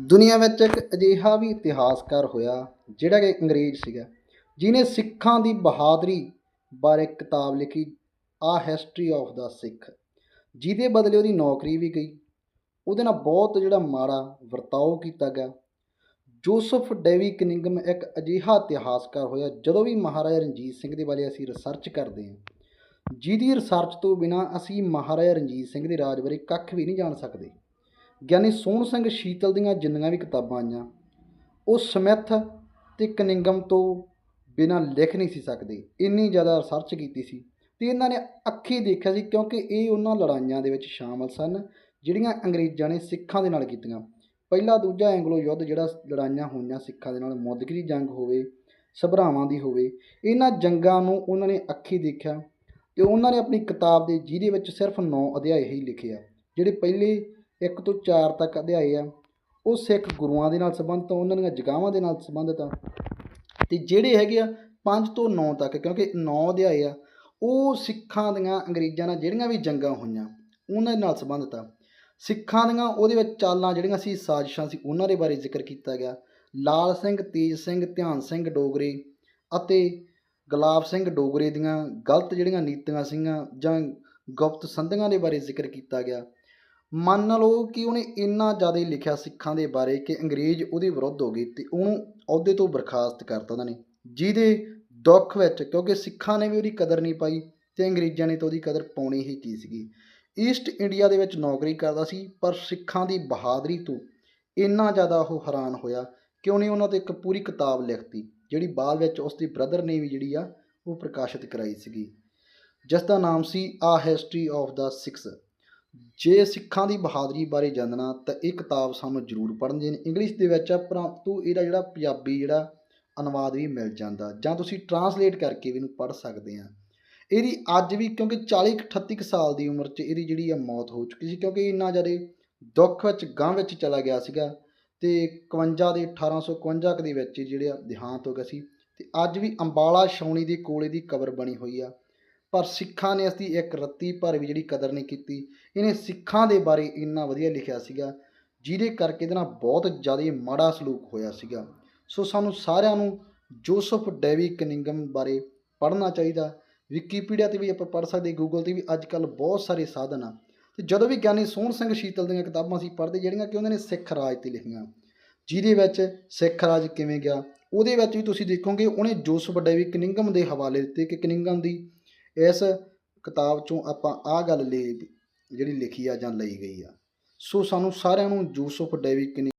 ਦੁਨੀਆ ਵਿੱਚ ਇੱਕ ਅਜਿਹਾ ਵੀ ਇਤਿਹਾਸਕਾਰ ਹੋਇਆ ਜਿਹੜਾ ਕਿ ਅੰਗਰੇਜ਼ ਸੀਗਾ, ਜਿਹਨੇ ਸਿੱਖਾਂ ਦੀ ਬਹਾਦਰੀ ਬਾਰੇ ਕਿਤਾਬ ਲਿਖੀ, ਆ ਹਿਸਟਰੀ ਆਫ ਦਾ ਸਿੱਖ ਜਿਹਦੇ ਬਦਲੇ ਉਹਦੀ ਨੌਕਰੀ ਵੀ ਗਈ। ਉਹਦੇ ਨਾਲ ਬਹੁਤ ਜਿਹੜਾ ਮਾੜਾ ਵਰਤਾਓ ਕੀਤਾ ਗਿਆ। ਜੋਸਫ ਡੇਵੀ ਕਨਿੰਗਮ ਇੱਕ ਅਜਿਹਾ ਇਤਿਹਾਸਕਾਰ ਹੋਇਆ, ਜਦੋਂ ਵੀ ਮਹਾਰਾਜਾ ਰਣਜੀਤ ਸਿੰਘ ਦੇ ਬਾਰੇ ਅਸੀਂ ਰਿਸਰਚ ਕਰਦੇ ਹਾਂ, ਜਿਹਦੀ ਰਿਸਰਚ ਤੋਂ ਬਿਨਾ ਅਸੀਂ ਮਹਾਰਾਜਾ ਰਣਜੀਤ ਸਿੰਘ ਦੇ ਰਾਜ ਬਾਰੇ ਕੱਖ ਵੀ ਨਹੀਂ ਜਾਣ ਸਕਦੇ। ਗਿਆਨੀ ਸੋਹਣ ਸਿੰਘ ਸ਼ੀਤਲ ਦੀਆਂ ਜਿੰਨੀਆਂ ਵੀ ਕਿਤਾਬਾਂ ਆਈਆਂ, ਉਹ ਸਮਿਥ ਤੇ ਕਨਿੰਗਮ ਤੋਂ ਬਿਨਾਂ ਲਿਖ ਨਹੀਂ ਸੀ ਸਕਦੇ। ਇੰਨੀ ਜ਼ਿਆਦਾ ਰਿਸਰਚ ਕੀਤੀ ਸੀ ਤੇ ਇਹਨਾਂ ਨੇ ਅੱਖੀ ਦੇਖਿਆ ਸੀ ਕਿਉਂਕਿ ਇਹ ਉਹਨਾਂ ਲੜਾਈਆਂ ਦੇ ਵਿੱਚ ਸ਼ਾਮਲ ਸਨ ਜਿਹੜੀਆਂ ਅੰਗਰੇਜ਼ਾਂ ਨੇ ਸਿੱਖਾਂ ਦੇ ਨਾਲ ਕੀਤੀਆਂ। ਪਹਿਲਾ ਦੂਜਾ ਐਂਗਲੋ ਯੁੱਧ ਜਿਹੜਾ ਲੜਾਈਆਂ ਹੋਈਆਂ ਸਿੱਖਾਂ ਦੇ ਨਾਲ, ਮੌਦਗਰੀ ਜੰਗ ਹੋਵੇ, ਸਭਰਾਵਾਂ ਦੀ ਹੋਵੇ, ਇਹਨਾਂ ਜੰਗਾਂ ਨੂੰ ਉਹਨਾਂ ਨੇ ਅੱਖੀ ਦੇਖਿਆ ਤੇ ਉਹਨਾਂ ਨੇ ਆਪਣੀ ਕਿਤਾਬ ਦੇ ਜਿਹਦੇ ਵਿੱਚ ਸਿਰਫ 9 ਅਧਿਆਏ ਹੀ ਲਿਖੇ ਆ, ਜਿਹੜੇ ਪਹਿਲੇ 1 ਤੋਂ 4 ਤੱਕ ਅਧਿਆਏ ਆ, ਉਹ ਸਿੱਖ ਗੁਰੂਆਂ ਦੇ ਨਾਲ ਸੰਬੰਧਿਤ ਆ, ਉਹਨਾਂ ਦੀਆਂ ਜਗਾਵਾਂ ਦੇ ਨਾਲ ਸੰਬੰਧਿਤ ਆ। ਤੇ ਜਿਹੜੇ ਹੈਗੇ ਆ 5 ਤੋਂ 9 ਤੱਕ, ਕਿਉਂਕਿ 9 ਅਧਿਆਏ ਆ, ਉਹ ਸਿੱਖਾਂ ਦੀਆਂ ਅੰਗਰੇਜ਼ਾਂ ਨਾਲ ਜਿਹੜੀਆਂ ਵੀ ਜੰਗਾਂ ਹੋਈਆਂ, ਉਹਨਾਂ ਦੇ ਨਾਲ ਸੰਬੰਧਿਤ ਆ। ਸਿੱਖਾਂ ਦੀਆਂ ਉਹਦੇ ਵਿੱਚ ਚਾਲਾਂ ਜਿਹੜੀਆਂ ਸੀ, ਸਾਜ਼ਿਸ਼ਾਂ ਸੀ, ਉਹਨਾਂ ਦੇ ਬਾਰੇ ਜ਼ਿਕਰ ਕੀਤਾ ਗਿਆ। ਲਾਲ ਸਿੰਘ, ਤੇਜ ਸਿੰਘ, ਧਿਆਨ ਸਿੰਘ ਡੋਗਰੇ ਅਤੇ ਗੁਲਾਬ ਸਿੰਘ ਡੋਗਰੇ ਦੀਆਂ ਗਲਤ ਜਿਹੜੀਆਂ ਨੀਤੀਆਂ ਸੀਗੀਆਂ ਜਾਂ ਗੁਪਤ ਸੰਧੀਆਂ ਦੇ ਬਾਰੇ ਜ਼ਿਕਰ ਕੀਤਾ ਗਿਆ। ਮੰਨ ਲਓ ਕਿ ਉਹਨੇ ਇੰਨਾ ਜ਼ਿਆਦਾ ਲਿਖਿਆ ਸਿੱਖਾਂ ਦੇ ਬਾਰੇ ਕਿ ਅੰਗਰੇਜ਼ ਉਹਦੇ ਵਿਰੁੱਧ ਹੋ ਗਏ ਤੇ ਉਹਨੂੰ ਅਹੁਦੇ ਤੋਂ ਬਰਖਾਸਤ ਕਰਤਾ ਉਹਨਾਂ ਨੇ, ਜਿਹਦੇ ਦੁੱਖ ਵਿੱਚ, ਕਿਉਂਕਿ ਸਿੱਖਾਂ ਨੇ ਵੀ ਉਹਦੀ ਕਦਰ ਨਹੀਂ ਪਾਈ ਤੇ ਅੰਗਰੇਜ਼ਾਂ ਨੇ ਤਾਂ ਉਹਦੀ ਕਦਰ ਪਾਉਣੀ ਹੀ ਕੀ ਸੀਗੀ। ਈਸਟ ਇੰਡੀਆ ਦੇ ਵਿੱਚ ਨੌਕਰੀ ਕਰਦਾ ਸੀ, ਪਰ ਸਿੱਖਾਂ ਦੀ ਬਹਾਦਰੀ ਤੋਂ ਇੰਨਾ ਜ਼ਿਆਦਾ ਉਹ ਹੈਰਾਨ ਹੋਇਆ ਕਿ ਉਹਨੇ ਉਹਨਾਂ ਤੇ ਇੱਕ ਪੂਰੀ ਕਿਤਾਬ ਲਿਖਤੀ ਜਿਹੜੀ ਬਾਅਦ ਵਿੱਚ ਉਸ ਦੇ ਬ੍ਰਦਰ ਨੇ ਵੀ ਜਿਹੜੀ ਆ, ਉਹ ਪ੍ਰਕਾਸ਼ਿਤ ਕਰਾਈ ਸੀਗੀ। ਜਿਸ ਦਾ ਨਾਮ ਸੀ ਆ ਹਿਸਟਰੀ ਆਫ ਦਾ ਸਿਕਸ ਜੇ ਸਿੱਖਾਂ ਦੀ ਬਹਾਦਰੀ ਬਾਰੇ ਜਾਣਨਾ ਤਾਂ ਇਹ ਕਿਤਾਬ ਸਾਨੂੰ ਜ਼ਰੂਰ ਪੜ੍ਹਨੀ ਚਾਹੀਦੀ ਇੰਗਲਿਸ਼ ਦੇ ਵਿੱਚ ਆ ਪਰੰਤੂ ਇਹਦਾ ਜਿਹੜਾ ਪੰਜਾਬੀ ਜਿਹੜਾ ਅਨੁਵਾਦ ਵੀ ਮਿਲ ਜਾਂਦਾ, ਜਾਂ ਤੁਸੀਂ ਟਰਾਂਸਲੇਟ ਕਰਕੇ ਵੀ ਇਹਨੂੰ ਪੜ੍ਹ ਸਕਦੇ ਆ। ਇਹਦੀ ਅੱਜ ਵੀ ਕਿਉਂਕਿ 40 38 ਕੁ ਸਾਲ ਦੀ ਉਮਰ 'ਚ ਇਹਦੀ ਜਿਹੜੀ ਆ ਮੌਤ ਹੋ ਚੁੱਕੀ ਸੀ, ਕਿਉਂਕਿ ਇੰਨਾ ਜ਼ਿਆਦਾ ਦੁੱਖ ਵਿੱਚ ਗਾਂ ਵਿੱਚ ਚਲਾ ਗਿਆ ਸੀਗਾ ਤੇ 51 ਦੇ 1851 ਕੁ ਦੇ ਵਿੱਚ ਜਿਹੜੇ ਆ ਦੇਹਾਂਤ ਹੋ ਗਿਆ ਸੀ। ਤੇ ਅੱਜ ਵੀ ਅੰਬਾਲਾ ਛਾਉਣੀ ਦੇ ਕੋਲੇ ਦੀ ਕਬਰ ਬਣੀ ਹੋਈ ਆ। ਪਰ ਸਿੱਖਾਂ ਨੇ ਇਸ ਦੀ ਇੱਕ ਰੱਤੀ ਭਰ ਵੀ ਜਿਹੜੀ ਕਦਰ ਨਹੀਂ ਕੀਤੀ। ਇਹਨੇ ਸਿੱਖਾਂ ਦੇ ਬਾਰੇ ਇੰਨਾ ਵਧੀਆ ਲਿਖਿਆ ਸੀਗਾ, ਜਿਹਦੇ ਕਰਕੇ ਇਹਦੇ ਨਾਲ ਬਹੁਤ ਜ਼ਿਆਦਾ ਮਾੜਾ ਸਲੂਕ ਹੋਇਆ ਸੀਗਾ। ਸੋ ਸਾਨੂੰ ਸਾਰਿਆਂ ਨੂੰ ਜੋਸਫ ਡੈਵੀ ਕਨਿੰਗਮ ਬਾਰੇ ਪੜ੍ਹਨਾ ਚਾਹੀਦਾ। ਵਿਕੀਪੀਡੀਆ ਤੇ ਵੀ ਆਪਾਂ ਪੜ੍ਹ ਸਕਦੇ ਗੂਗਲ ਤੇ ਵੀ ਅੱਜ ਕੱਲ ਬਹੁਤ ਸਾਰੇ ਸਾਧਨ ਆ। ਤੇ ਜਦੋਂ ਵੀ ਗਿਆਨੀ ਸੋਹਣ ਸਿੰਘ ਸ਼ੀਤਲ ਦੀਆਂ ਕਿਤਾਬਾਂ ਅਸੀਂ ਪੜ੍ਹਦੇ, ਜਿਹੜੀਆਂ ਕਿ ਉਹਨਾਂ ਨੇ ਸਿੱਖ ਰਾਜ ਤੇ ਲਿਖੀਆਂ, ਜਿਹਦੇ ਵਿੱਚ ਸਿੱਖ ਰਾਜ ਕਿਵੇਂ ਗਿਆ, ਉਹਦੇ ਵਿੱਚ ਵੀ ਤੁਸੀਂ ਦੇਖੋਗੇ ਉਹਨੇ ਜੋਸਫ ਡੈਵੀ ਕਨਿੰਗਮ ਦੇ ਹਵਾਲੇ ਦਿੱਤੇ ਕਿ ਕਨਿੰਗਮ ਦੀ ਇਸ ਕਿਤਾਬ ਚੋਂ ਆਪਾਂ ਆਹ ਗੱਲ ਲੈ ਜਿਹੜੀ ਲਿਖੀ ਆ ਜਾਂ ਲਈ ਗਈ ਆ। ਸੋ ਸਾਨੂੰ ਸਾਰਿਆਂ ਨੂੰ ਜੋਸਫ ਡੇਵੀ ਕਨਿੰਗ